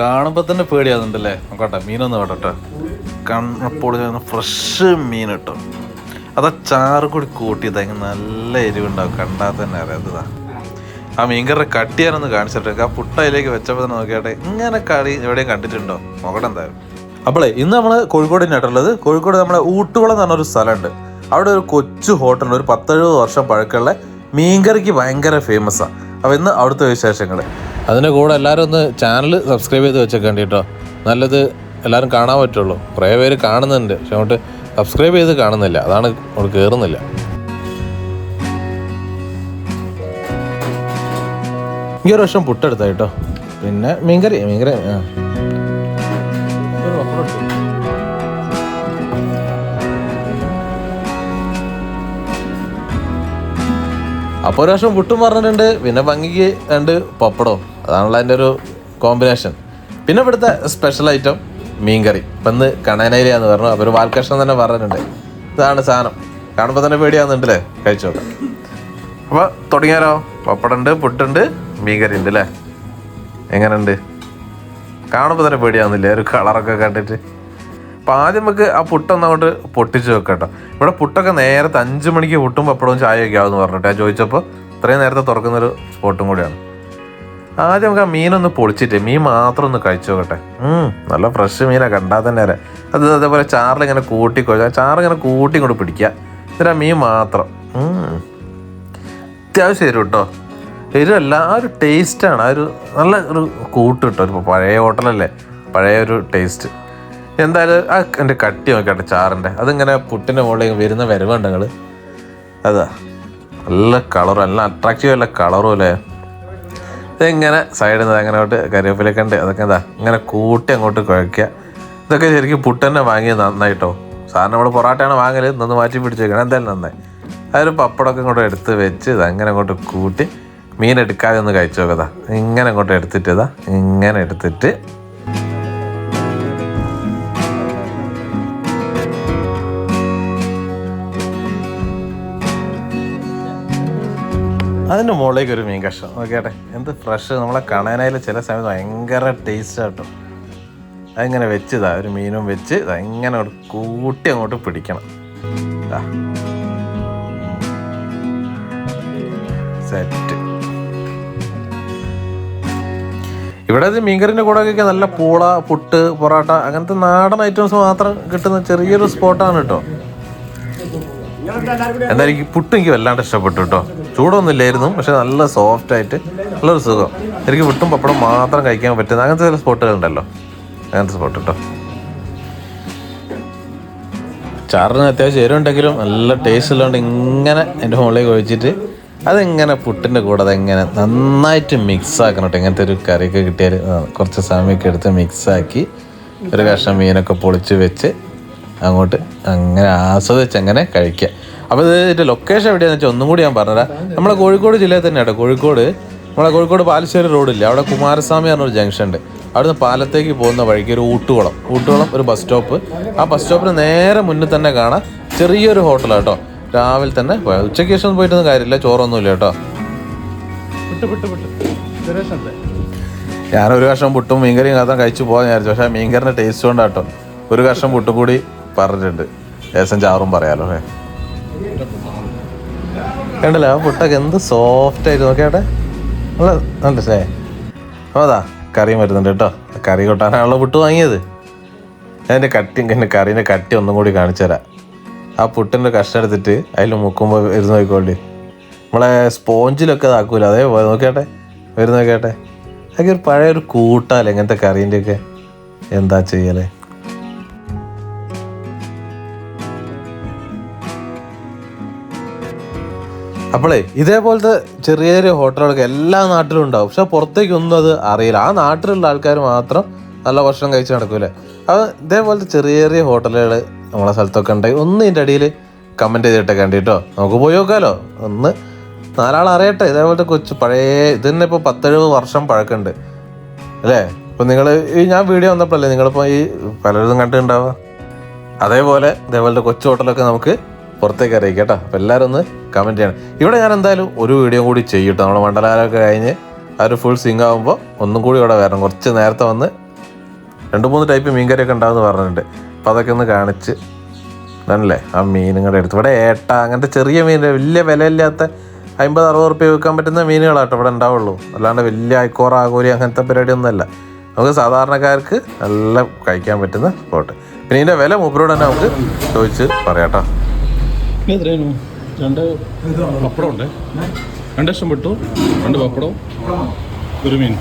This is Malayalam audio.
കാണുമ്പോൾ തന്നെ പേടിയാകുന്നുണ്ടല്ലേ നോക്കട്ടെ മീനൊന്ന് കേട്ടോ കണ്ണപ്പോൾ ഫ്രഷ് മീൻ കിട്ടും. അതാ ചാറ് കൂടി കൂട്ടിയത് അങ്ങനെ നല്ല എരിവുണ്ടാവും. കണ്ടാൽ തന്നെ അറിയാം ഇതാ ആ മീൻകറി കട്ട് ചെയ്യാനൊന്ന് കാണിച്ചിട്ട് ആ പുട്ട അതിലേക്ക് വെച്ചപ്പോൾ തന്നെ നോക്കിയാട്ടെ ഇങ്ങനെ കളി എവിടെയും കണ്ടിട്ടുണ്ടോ? നോക്കട്ടെ എന്തായാലും. അപ്പോളേ ഇന്ന് നമ്മൾ കോഴിക്കോട് തന്നെയായിട്ടുള്ളത് കോഴിക്കോട് നമ്മളെ ഊട്ടുകുളം എന്ന് പറഞ്ഞൊരു സ്ഥലമുണ്ട്. അവിടെ ഒരു കൊച്ചു ഹോട്ടലുണ്ട് ഒരു പത്തെഴുപത് വർഷം പഴക്കമുള്ള മീൻകറിക്ക് ഭയങ്കര ഫേമസാണ് അപ്പോൾ ഇന്ന് അവിടുത്തെ വിശേഷങ്ങൾ അതിന്റെ കൂടെ എല്ലാവരും ഒന്ന് ചാനൽ സബ്സ്ക്രൈബ് ചെയ്ത് വെച്ചേക്കേണ്ടി കേട്ടോ നല്ലത് എല്ലാവരും കാണാൻ പറ്റുള്ളൂ. കുറേ പേര് കാണുന്നുണ്ട്. പക്ഷെ അങ്ങോട്ട് സബ്സ്ക്രൈബ് ചെയ്ത് കാണുന്നില്ല. അതാണ് അങ്ങോട്ട് കയറുന്നില്ല ഈ ഒരു വർഷം പുട്ടെടുത്ത കേട്ടോ പിന്നെ മീൻകറി മീൻകറി ആ. അപ്പോൾ ഒരു വർഷം പുട്ടും പറഞ്ഞിട്ടുണ്ട് പിന്നെ ഭംഗിക്ക് രണ്ട് പപ്പടവും. അതാണല്ലോ അതിന്റെ ഒരു കോമ്പിനേഷൻ പിന്നെ ഇവിടുത്തെ സ്പെഷ്യൽ ഐറ്റം മീൻകറി. ഇപ്പം ഇന്ന് കണനയിലാന്ന് പറഞ്ഞു അപ്പോൾ ഒരു വാൽക്കഷ്ണം തന്നെ പറഞ്ഞിട്ടുണ്ട്. ഇതാണ് സാധനം. കാണുമ്പോൾ തന്നെ പേടിയാകുന്നുണ്ടല്ലേ കഴിച്ചോട്ടെ അപ്പോൾ തുടങ്ങിയാലോ? പപ്പടമുണ്ട് പുട്ടുണ്ട് മീൻകറി ഉണ്ട് അല്ലേ? എങ്ങനെയുണ്ട്? കാണുമ്പോൾ തന്നെ പേടിയാകുന്നില്ലേ ഒരു കളറൊക്കെ കണ്ടിട്ട്. അപ്പോൾ ആദ്യം നമുക്ക് ആ പുട്ടൊന്ന് അങ്ങോട്ട് പൊട്ടിച്ച് വെക്കട്ടോ. ഇവിടെ പുട്ടൊക്കെ നേരത്തെ അഞ്ച് മണിക്ക് പുട്ടും പപ്പടവും ചായയൊക്കെ ആവുമെന്ന് പറഞ്ഞിട്ട് ഞാൻ ചോദിച്ചപ്പോൾ ഇത്രയും നേരത്തെ തുറക്കുന്നൊരു സ്പോട്ടും കൂടിയാണ്. ആദ്യം നമുക്ക് ആ മീനൊന്ന് പൊളിച്ചിട്ട് മീൻ മാത്രം ഒന്ന് കഴിച്ചു നോക്കട്ടെ. നല്ല ഫ്രഷ് മീനാണ് കണ്ടാൽ തന്നെ അല്ലേ അത് അതേപോലെ ചാറിലിങ്ങനെ കൂട്ടി ചാറിങ്ങനെ കൂട്ടി ഇങ്ങോട്ട് പിടിക്കുക. എന്നിട്ട് ആ മീൻ മാത്രം. അത്യാവശ്യം തരും കേട്ടോ എരിവല്ല ആ ഒരു ടേസ്റ്റാണ് ആ ഒരു നല്ല ഒരു കൂട്ട് കിട്ടും ഒരു പഴയ ഹോട്ടലല്ലേ പഴയ ഒരു ടേസ്റ്റ് എന്തായാലും ആ എന്റെ കട്ടി നോക്കട്ടെ ചാറിന്റെ അതിങ്ങനെ പുട്ടിന്റെ മുകളിലേക്ക് വരുന്ന വരവുണ്ട് നിങ്ങൾ അതാ. നല്ല കളറും നല്ല അട്രാക്റ്റീവ് അല്ല കളറും അല്ലേ ഇതിങ്ങനെ സൈഡിൽ നിന്ന് അങ്ങനെ അങ്ങോട്ട് കരിവേപ്പിലൊക്കെ ഉണ്ട്. അതൊക്കെ എന്താ ഇങ്ങനെ കൂട്ടി അങ്ങോട്ട് കുഴക്കുക ഇതൊക്കെ ശരിക്കും പുട്ടന്നെ വാങ്ങിയത് നന്നായിട്ടോ. സാറിന് നമ്മൾ പൊറാട്ടയാണ് വാങ്ങൽ നിന്ന് മാറ്റി പിടിച്ചേക്കണം. എന്തായാലും നന്നായി. അതൊരു പപ്പടമൊക്കെ ഇങ്ങോട്ട് എടുത്ത് വെച്ച് ഇത് അങ്ങനെ അങ്ങോട്ട് കൂട്ടി മീൻ എടുക്കാതെ ഒന്ന് കഴിച്ചു നോക്കതാ ഇങ്ങനെ അങ്ങോട്ട് എടുത്തിട്ട് ഇതാ. ഇങ്ങനെ എടുത്തിട്ട് അതിന്റെ മുകളിലേക്ക് ഒരു മീൻ കഷ്ണം. നോക്കിയാട്ടെ എന്ത് ഫ്രഷ് നമ്മളെ കണേനയിൽ ചില സമയത്ത് ഭയങ്കര ടേസ്റ്റ് ആട്ടോ അതിങ്ങനെ വെച്ചതാ ഒരു മീനും വെച്ച് ഇങ്ങനെ കൂട്ടി അങ്ങോട്ട് പിടിക്കണം. സെറ്റ് ഇവിടെ മീൻകറിന്റെ കൂടെ ഒക്കെ നല്ല പൂള പുട്ട് പൊറോട്ട അങ്ങനത്തെ നാടൻ ഐറ്റംസ് മാത്രം കിട്ടുന്ന ചെറിയൊരു സ്പോട്ടാണ് കേട്ടോ. എന്തായാലും പുട്ട് എനിക്ക് വല്ലാണ്ട് ഇഷ്ടപ്പെട്ടു കേട്ടോ. ചൂടൊന്നും ഇല്ലായിരുന്നു പക്ഷെ നല്ല സോഫ്റ്റ് ആയിട്ട് നല്ലൊരു സുഖം. എനിക്ക് വിട്ടും പപ്പടം മാത്രം കഴിക്കാൻ പറ്റുന്ന അങ്ങനത്തെ ചില സ്പോട്ടുകൾ ഉണ്ടല്ലോ. അങ്ങനത്തെ സ്പോട്ട് കേട്ടോ ചാറിന് അത്യാവശ്യം എരുണ്ടെങ്കിലും നല്ല ടേസ്റ്റ് ഉള്ളതുകൊണ്ട് ഇങ്ങനെ എന്റെ മുകളിലേക്ക് ഒഴിച്ചിട്ട് അതെങ്ങനെ പുട്ടിന്റെ കൂടെ അതെങ്ങനെ നന്നായിട്ട് മിക്സ് ആക്കണം കേട്ടോ. ഇങ്ങനത്തെ ഒരു കറിയൊക്കെ കിട്ടിയാൽ കുറച്ച് സമയമൊക്കെ എടുത്ത് മിക്സാക്കി ഒരു കഷ്ണം മീനൊക്കെ പൊളിച്ച് വെച്ച് അങ്ങോട്ട് അങ്ങനെ ആസ്വദിച്ച് അങ്ങനെ കഴിക്കുക അപ്പോൾ ഇത് ഇതിന്റെ ലൊക്കേഷൻ എവിടെയാണെന്ന് വെച്ചാൽ ഒന്നും കൂടി ഞാൻ പറഞ്ഞുതരാം. നമ്മളെ കോഴിക്കോട് ജില്ലയിൽ തന്നെ കേട്ടോ. കോഴിക്കോട് നമ്മളെ കോഴിക്കോട് പാലശ്ശേരി റോഡില്ല? അവിടെ കുമാരസ്വാമി പറഞ്ഞൊരു ജംഗ്ഷൻ ഉണ്ട്. അവിടുന്ന് പാലത്തേക്ക് പോകുന്ന വഴിക്ക് ഒരു ഊട്ടുകുളം. ഊട്ടുകുളം ഒരു ബസ് സ്റ്റോപ്പ് ആ ബസ് സ്റ്റോപ്പിന് നേരെ മുന്നിൽ തന്നെ കാണാം ചെറിയൊരു ഹോട്ടലാണ് കേട്ടോ. രാവിലെ തന്നെ പോയാൽ ഉച്ചയ്ക്ക് ശേഷം പോയിട്ടൊന്നും കാര്യമില്ല. ചോറൊന്നുമില്ല കേട്ടോ. ഞാൻ ഒരു കഷ്ണം പുട്ടും മീൻകറിയും കാത്തം കഴിച്ചു പോകാൻ വിചാരിച്ചു. പക്ഷേ മീൻകറിന്റെ ടേസ്റ്റ് കൊണ്ടാട്ടോ ഒരു കഷ്ണം പുട്ടും കൂടി പറഞ്ഞിട്ടുണ്ട്. ലേശം ചാറും പറയാലോ അല്ലേ? കണ്ടില്ല ആ പുട്ടൊക്കെ എന്ത് സോഫ്റ്റ് ആയിട്ട് നോക്കിയാട്ടെ? നല്ല നല്ല സേ അതാ കറിയും വരുന്നുണ്ട് കേട്ടോ. കറി കൊട്ടാനാണല്ലോ പുട്ട് വാങ്ങിയത്. അതിന്റെ കട്ടി എന്റെ കറീന്റെ കട്ടി ഒന്നും കൂടി കാണിച്ചു തരാം. ആ പുട്ടിന്റെ കഷ്ണം എടുത്തിട്ട് അതിൽ മുക്കുമ്പോൾ വരുന്ന നോക്കിക്കോളി. നമ്മളെ സ്പോഞ്ചിലൊക്കെ ഇതാക്കൂല അതേപോലെ നോക്കിയാട്ടെ? വരുന്ന നോക്കിയാട്ടെ? അതൊക്കെ ഒരു പഴയ ഒരു കൂട്ടാല്ലേ ഇങ്ങനത്തെ കറീന്റെയൊക്കെ എന്താ ചെയ്യലേ? അപ്പോളേ ഇതേപോലത്തെ ചെറിയ ചെറിയ ഹോട്ടലുകളൊക്കെ എല്ലാ നാട്ടിലും ഉണ്ടാവും. പക്ഷെ പുറത്തേക്കൊന്നും അത് അറിയില്ല. ആ നാട്ടിലുള്ള ആൾക്കാർ മാത്രം നല്ല ഭക്ഷണം കഴിച്ച് നടക്കൂലേ അപ്പോൾ ഇതേപോലത്തെ ചെറിയ ചെറിയ ഹോട്ടലുകൾ നമ്മളെ സ്ഥലത്തൊക്കെ ഉണ്ടെങ്കിൽ ഒന്ന് ഇതിന്റെ അടിയിൽ കമന്റ് ചെയ്തിട്ട് കണ്ടിട്ടോ നമുക്ക് പോയി നോക്കാമല്ലോ ഒന്ന് നാലാൾ അറിയട്ടെ. ഇതേപോലത്തെ കൊച്ചു പഴയ ഇത് തന്നെ ഇപ്പോൾ പത്തെഴുപത് വർഷം പഴക്കമുണ്ട്. അല്ലേ? ഇപ്പം നിങ്ങൾ ഈ ഞാൻ വീഡിയോ വന്നപ്പോഴല്ലേ നിങ്ങളിപ്പോൾ ഈ പലരും കണ്ടിട്ടുണ്ടാവുക? അതേപോലെ ഇതേപോലത്തെ കൊച്ചു ഹോട്ടലൊക്കെ നമുക്ക് പുറത്തേക്ക് അറിയിക്കാം കേട്ടോ. അപ്പോൾ എല്ലാവരും ഒന്ന് കമന്റ് ചെയ്യണം. ഇവിടെ ഞാൻ എന്തായാലും ഒരു വീഡിയോ കൂടി ചെയ്യട്ടോ നമ്മുടെ മണ്ഡലകാലമൊക്കെ കഴിഞ്ഞ് ആ ഒരു ഫുൾ സിങ് ആകുമ്പോൾ ഒന്നും കൂടി ഇവിടെ വരണം. കുറച്ച് നേരത്തെ വന്ന് രണ്ട് മൂന്ന് ടൈപ്പ് മീൻകറിയൊക്കെ ഉണ്ടാവുമെന്ന് പറഞ്ഞിട്ടുണ്ട്. അപ്പോൾ അതൊക്കെ ഒന്ന് കാണിച്ച് ഇതാണല്ലേ ആ മീനുകളുടെ അടുത്ത് ഇവിടെ ഏട്ട അങ്ങനത്തെ ചെറിയ മീൻ വലിയ വിലയില്ലാത്ത അമ്പത് അറുപത് റുപ്യ വിൽക്കാൻ പറ്റുന്ന മീനുകളാട്ടോ ഇവിടെ ഉണ്ടാവുള്ളൂ. അല്ലാണ്ട് വലിയ ഐക്കോറ ആകോലി അങ്ങനത്തെ പരിപാടിയൊന്നുമല്ല. നമുക്ക് സാധാരണക്കാർക്ക് നല്ല കഴിക്കാൻ പറ്റുന്ന സ്പോട്ട് പിന്നെ ഇതിന്റെ വില മൂപ്പരോട് തന്നെ നമുക്ക് ചോദിച്ച് പറയാട്ടോ എത്രയാണ് രണ്ട് പപ്പടം ഉണ്ട്. രണ്ട് ഇഷ്ടം പെട്ടു. രണ്ട് പപ്പടവും ഒരു മീൻ.